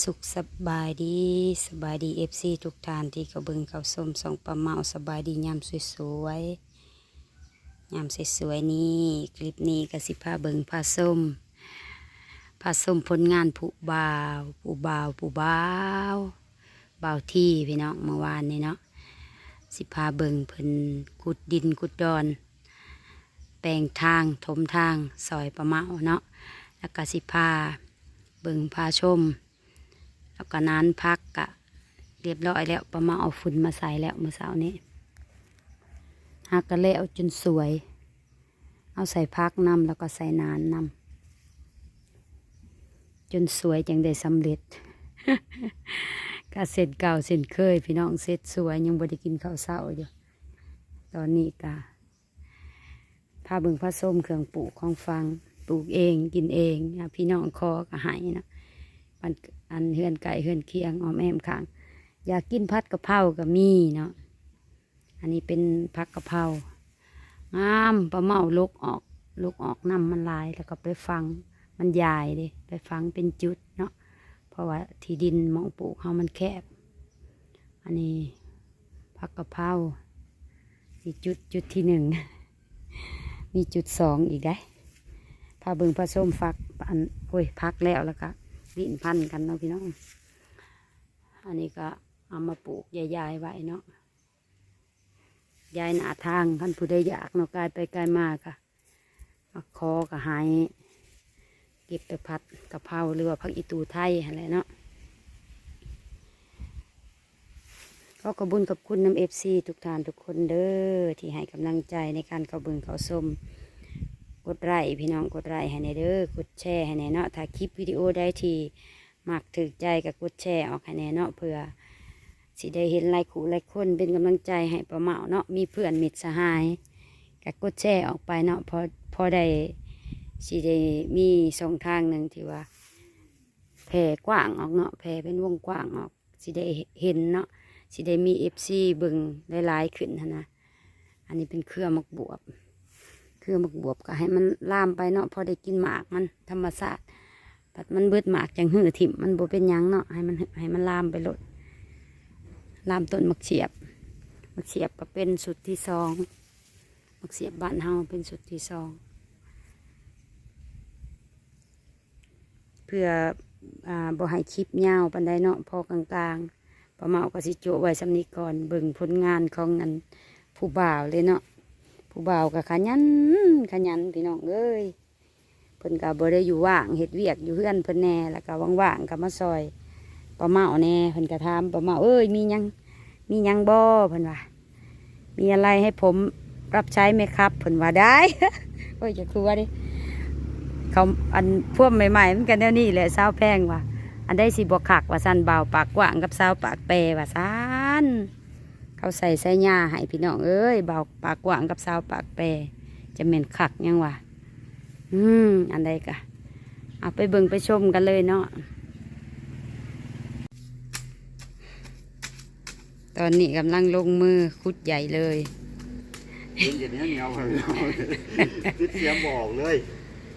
สุขสบายดีสบายดีเอฟซีทุกท่านที่เขาเบิงเขาส้มสองประเมาสบายดียามสวยๆยามสวยๆนี่คลิปนี้กสิพาเบิ่งพาส้มพาส้มผลงานผู้บ่าวผู้บ่าวผู้บ่าวบ่าวที่พี่น้องเมื่อวานนี้เนาะสิพาเบิงเพิ่นขุดดินขุดดอน แปลงทางถมทางซอยประเมาเนาะแล้วกสิพาเบิ่งพาชม แล้วก็นานพักกะเรียบร้อยแล้วประมาเอาฝุ่นมาใส่แล้วเมื่อเช้านี้หักกะแล้วจนสวย เอาใส่พักนำแล้วก็ใส่นานนำจนสวยจังได้สำเร็จก็เสร็จเก่าเสร็จเคย พี่น้องเสร็จสวยยังบ่ได้กินข้าวเช้าอยู่ตอนนี้กะพาเบิ่งผ้าส้มเครื่องปลูกของฟังปลูกเองกินเองนะพี่น้องคอก็หายนะ อันอันเฮือนไก่เฮือนเคียงออมแอมข้าง อยากกินพัดกะเพราก็มีเนาะอันนี้เป็นผักกะเพรางามปลาเมาลุกออกลุกออกน้ำมันลายแล้วก็ไปฟังมันใหญ่เลยไปฟังเป็นจุดเนาะเพราะว่าที่ดินมองปลูกเขามันแคบ อันนี้ผักกะเพรามีจุดจุดที่หนึ่งมีจุดสองอีกได้พาเบิงผสมฟักอันโอ้ยพักแล้วแล้วก็ ลิ้นพันกันเนาะพี่น้อง อันนี้ก็เอามาปลูกยายๆไว้เนาะยายหนาทางท่านผู้ใดอยากเนาะกายไปกายมาค่ะมาคอก็หายเก็บไปพัดกะเพราหรือว่าพักอีตูไทยอะไรเนาะก็ขอบุญกับคุณน้ำเอฟซีทุกท่านทุกคนเด้อที่ให้กำลังใจในการเข้าบึงเขาสม กดไลค์พี่น้องกดไลค์ให้ในเด้อกดแชร์ให้ในเนาะถ้าคลิปวิดีโอได้ที่มักถึกใจก็กดแชร์ออกให้ในเนาะเพื่อสิได้เห็นหลายคู่หลายคนเป็นกำลังใจให้ประเมาเนาะมีเพื่อนมิตรสหายก็กดแชร์ออกไปเนาะพอพอได้สิได้มีสองทางหนึ่งที่ว่าแผ่กว้างออกเนาะแผ่เป็นวงกว้างออกสิได้เห็นเนาะสิได้มีเอฟซีบิ่งหลายๆขึ้นนนะอันนี้เป็นเครือมักบวบ คือมักบวบก็ให้มันล่ามไปเนาะพอได้กินหมากมันธรรมศาสตร์แต่มันเบิดหมากจังหื้อถิ่มมันบ่เป็นยังเนาะให้มันให้มันล่ามไปโลดล่ามต้นมักเฉียบมักเฉียบก็เป็นสุดที่สองมักเฉียบบ้านเฮาเป็นสุดที่สองเพื่ออ่าบ่ให้คลิปยาวปันไดเนาะพอกลางๆประมาก็สิโจไว้สำนีก่อนเบิ่งผลงานของอันผู้บ่าวเลยเนาะ ผู้บ่าวก็ขยันขยันพี่น้องเอ้ยเพิ่นก็บ่ได้อยู่ว่างเฮ็ดเวียกอยู่เฮือนเพิ่นแน่แล้วก็ว่างๆก็มาซอยป้าเมาแน่เพิ่นก็ถามป้าเมาเอ้ยมียังมียังบ่เพิ่นว่ามีอะไรให้ผมรับใช้ไหมครับเพิ่นว่าได้โอ้ยจะครัวดิเขาอันพวกใหม่ๆมันกันแนวนี้แหละสาวแพงว่าอันได้สิบ่คักว่าซั่นบ่าปากกว้างกับสาวปากแปว่าซั่น เขาใส่ใส่หญ้าให้พี่น้องเอ้ยเบาปากกว้างกับสาวปากแปรจะเหม็นคักยังวะอืมอันใดกะเอาไปเบิ่งไปชมกันเลยเนาะตอนนี้กำลังลงมือคุดใหญ่เลยเย็นเย็นเงาเลยติดเสียงบอกเลย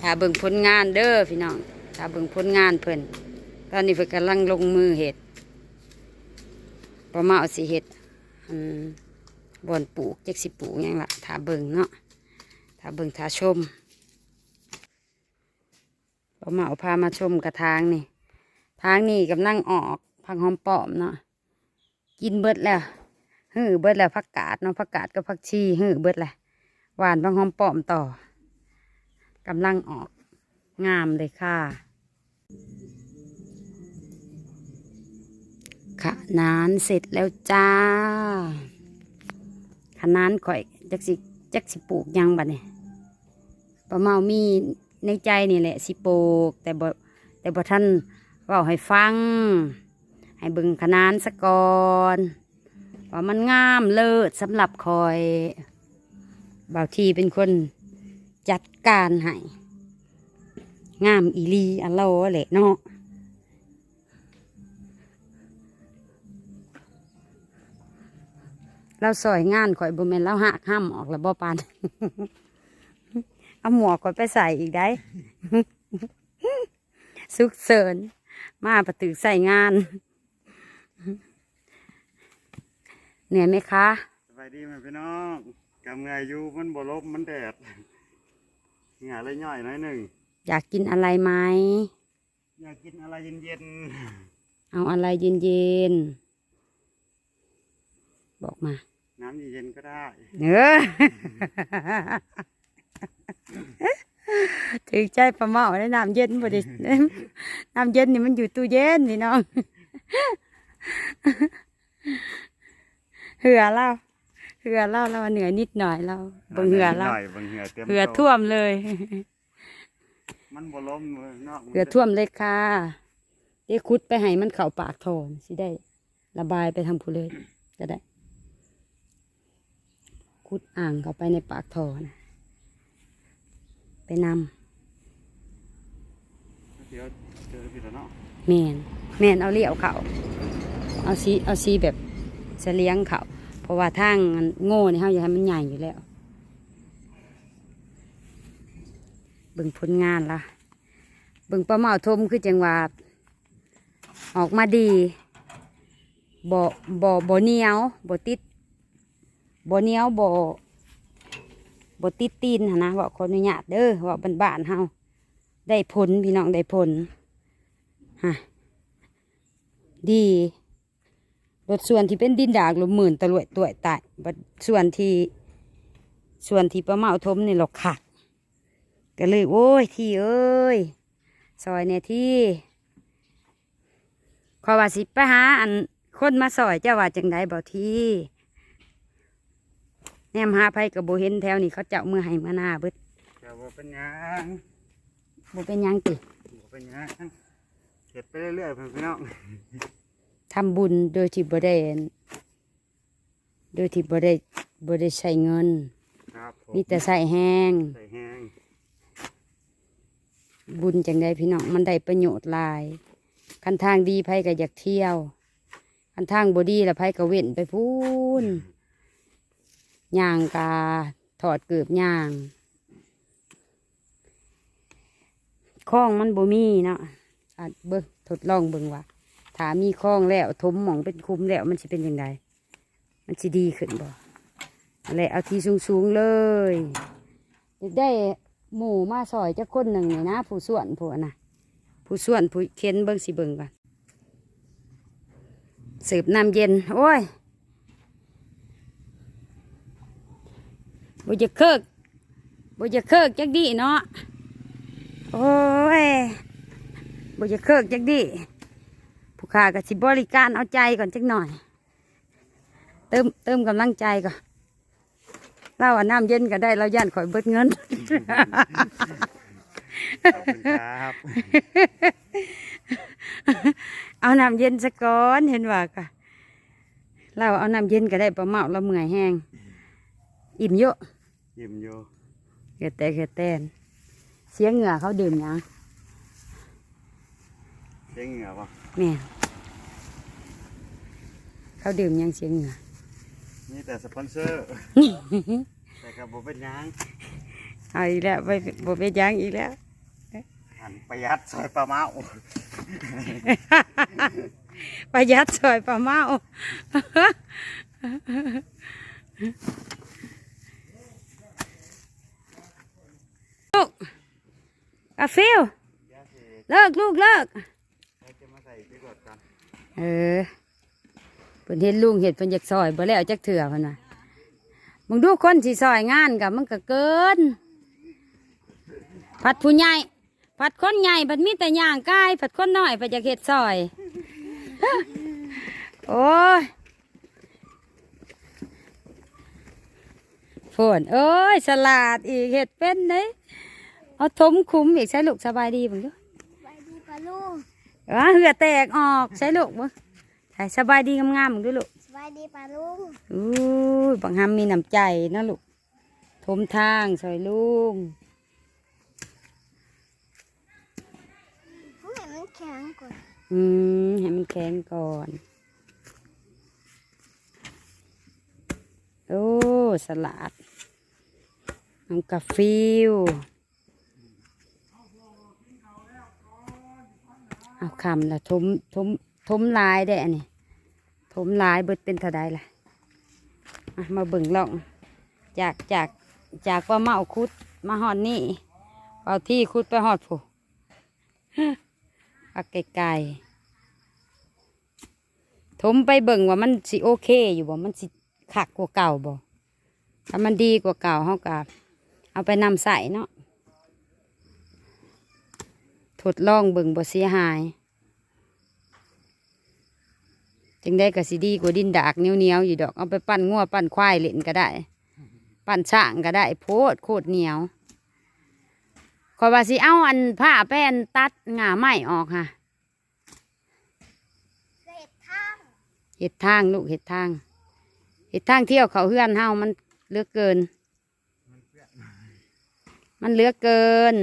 ถ้าเบิ่งผลงานเด้อพี่น้องถ้าเบิ่งผลงานเพิ่นตอนนี้เพิ่นกำลังลงมือเห็ดประมาณสิเห็ด อันบอนปลูกจักสิปลูกยังละถ้าเบิงเนาะถ้าเบิงถ้าชมประมาพามาชมกระทางนี่ ทางนี่กำลังออกพังหอมปอมเนาะกินเบิดแล้วหื้อเบิดแล้วผักกาดเนาะผักกาดกับผักชีหื้อเบิดแหละหวานพังหอมปอมต่อกำลังออกงามเลยค่ะ ขนานเสร็จแล้วจ้าขนานข่อยจักสิจักสิปลูกยังบัดเนี่ยป้าเมามีในใจนี่แหละสิปลูก แต่บ่แต่บ่ท่านเว่าให้ฟัง ให้บิ่งขนานสะกอนว่ามันงามเลิศสำหรับคอยบ่าวทีเป็นคนจัดการให้งามอีลีอัลโลแหละเนาะ เราสอยงานข่อยบ่แม่นเราหักห้ามออกแล้วบ่ปานเอาหมวกข่อยไปใส่อีกได้สุกเสริญมาประตึกใส่งาน เหนื่อยไหมคะสบายดีไหมพี่น้องกำไงอยู่มันบ่ลบมันแดดเหงื่อเลยย่อยหน้อยหนึ่งอยากกินอะไรไหมอยากกินอะไรเย็นเอาอะไรเย็นๆ บอกมาๆน้ำเย็นๆก็ได้เออถือใจประเมาได้น้ำเย็นบ่ดิน้ำเย็นนี่มันอยู่ตู้เย็นนี่น้องเหือเล่าเหือเล่าเราเหนื่อยนิดหน่อยเราเบิ่งเหือเล่าหน่อยเบิ่งเหือเต็มเหือโตท่วมเลย มันบ่ล้มเลยนอกเหือท่วมเลยค่ะเดี๋ยวคุดไปให้มันเข่าปากโทนสิได้ ระบายไปทางผู้เลยจะได้ คุดอ่างเข้าไปในปากโทนะไปนำเดี๋ยวเจอพี่แล้วเนาะแมนแมนเอาเลี้ยวเขาเอาซีเอาซีแบบเสลียงเขาเพราะว่าทางมันโง่นี่เขาอยากให้มันใหญ่อยู่แล้วเบิ่งผลงานละเบิ่งปลาเมาทมคือจังหวาออกมาดีบ่บ่บ่เหนียวบ่ติด บ่เนียวบ่บ่ติดตีนนะบอกขออนุญาตเด้อบอกบ้านเฮาได้ผลพี่น้องได้ผลฮะดีรถส่วนที่เป็นดินดากลมหมื่นตะลวยตัวตายบดส่วนที่ส่วนที่ประเมาทมนี่หรอกค่ะก็เลยโอ้ยที่เอ้ยซอยเนี่ยที่ขอว่าสิไปหาอันคนมาซอยเจ้าว่าจังไดบ่ที่ แนมหาไผกับโบเห็นแถวนี้เขาเจ้ามือให้มาหน้าเบิดแต่ว่าเป็นหยังบ่เป็นหยังติบ่เป็นหยังเฮ็ดไปเรื่อยๆพี่น้องทำบุญโดยที่บ่ได้อันโดยที่บ่ได้บ่ได้ใช้เงินครับผมมีแต่ใส่แห้งใส่แห้งบุญจังใดพี่น้องมันได้ประโยชน์หลายคันทางดีไผก็อยากเที่ยวคันทางบ่ดีแล้วไผก็เว้นไปพูน ย่างกาถอดเกือบย่างคล้องมันบ่มีเนาะอาจเบิ่งทดลองเบิ่งว่าถามีคล้องแล้วทมหมองเป็นคุ้มแล้วมันสิเป็นยังไงมันสิดีขึ้นบ่อะไรเอาทีสูงๆเลยได้หมูมาซอยจะคนหนึ่งนี่นะ ผู้ส่วนผู้อันนะผู้ส่วนผู้เค้นเบิ่งสิเบิ่งก่อนสืบน้ำเย็น โอ้ย บ่จะเคิกบ่จะเคิกจักดีเนาะโอ้ยบ่จะเคิกจักดีผู้ค้าก็สิบริการเอาใจก่อนจักหน่อย เติมเติมกำลังใจก่อนเราเอาน้ำเย็นก็ได้เราย่านข่อยเบิดเงินขอบคุณครับเอาน้ำเย็นสะก้อนเห็นว่าก็เราเอาน้ำเย็นก็ได้ประเมาเราเมื่อยแห้งอิ่มเยอะ ยิ้มอยู่เกิดแต่เกิดแต่นเสียงเหงื่อเขาดื่มหยังเสียงเหงื่อป่ะแม่นเขาดื่มหยังเสียงเหงื่อมีแต่สปอนเซอร์ แต่กับบ่เป็นหยังเอาอีกแล้วไปบ่ไปยังอีกแล้วหันประหยัดซอยปลาเมาประหยัดซอยปลาเมา ลูกอา ฟิลเลิกลูกเลิกเออเพิ่นเห็นลุงเห็ดเพิ่นอยากซอยบ่แล้วจักเถื่อเพิ่นว่ามึงดูคนสิซอยงานกับมันก็เกิน ผัดผู้ใหญ่ผัดคนใหญ่ผัดมีแต่ย่างกายผัดคนน้อยผัดอยากเห็ดซอย โอ้ยฝนเอ้ยสลัดอีกเห็ดเป็นเด้ เอาทมคุ้มอีกใช้ลูกสบายดีมึงดูไปดีปะลูกอ่าเหือแตกออกใช้ลูกมึงใช่สบายดีงามๆมึงดูลูกสบายดีปะลุงอู้ยบางฮัมมีน้ำใจนะลูกทมทางซอยลุงเขาเห็นมันแข็งกว่าอืมให้มันแข็งก่อนโอ้สลัดน้ำกาฟิว เอาคำละทมทมทมลายได้อันนี้ทมลายเบิดเป็นเท่าใดล่ะมาเบิ่งลองจากจากจากว่าเมาคุดมาหอดนี่เอาที่คุดไปหอดผู้ปักไกลๆทมไปเบิ่งว่ามันสิโอเคอยู่บ่มันสิขักกว่าเก่าบ่ถ้ามันดีกว่าเก่าเฮากับเอาไปนำใส่เนาะ ดลองเบิ่งบ่เสียหายจึงได้ก็สิดีกว่าดินดากเหนียวๆอยู่ดอกเอาไปปั้นงัวปั้นควายเล่นก็ได้ ปั้นช่างก็ได้ โพดโคตรเหนียวขอยว่าสิเอาอันผ้าแป้นตัดหง่าไม้ออกค่ะเศษข้างเห็ดทางลูกเห็ดทางเห็ดทางเที่ยวเขาเฮือนเฮามันเหลือกเกิน มันเหลือกเกิน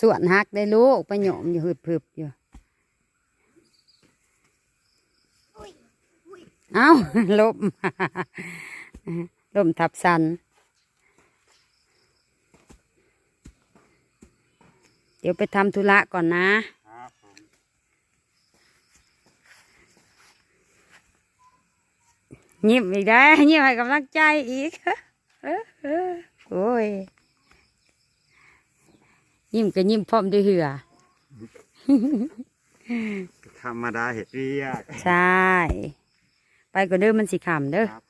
ส่วนหักได้ลูกไปโยมอยู่หึบๆอยู่อุ้ยอุ้ยเอ้าลมลมทับสัน เดี๋ยวไปทำธุระก่อนนะครับผมยิ้มอีกได้วยิ้มให้กำลังใจอีกโอ้ย ยิ้มก็ยิ้มพร้อมด้วยเหือ ธรรมดาเห็ดเรียก ใช่ ไปก็เด้อมันสิขำเด้อ ครับ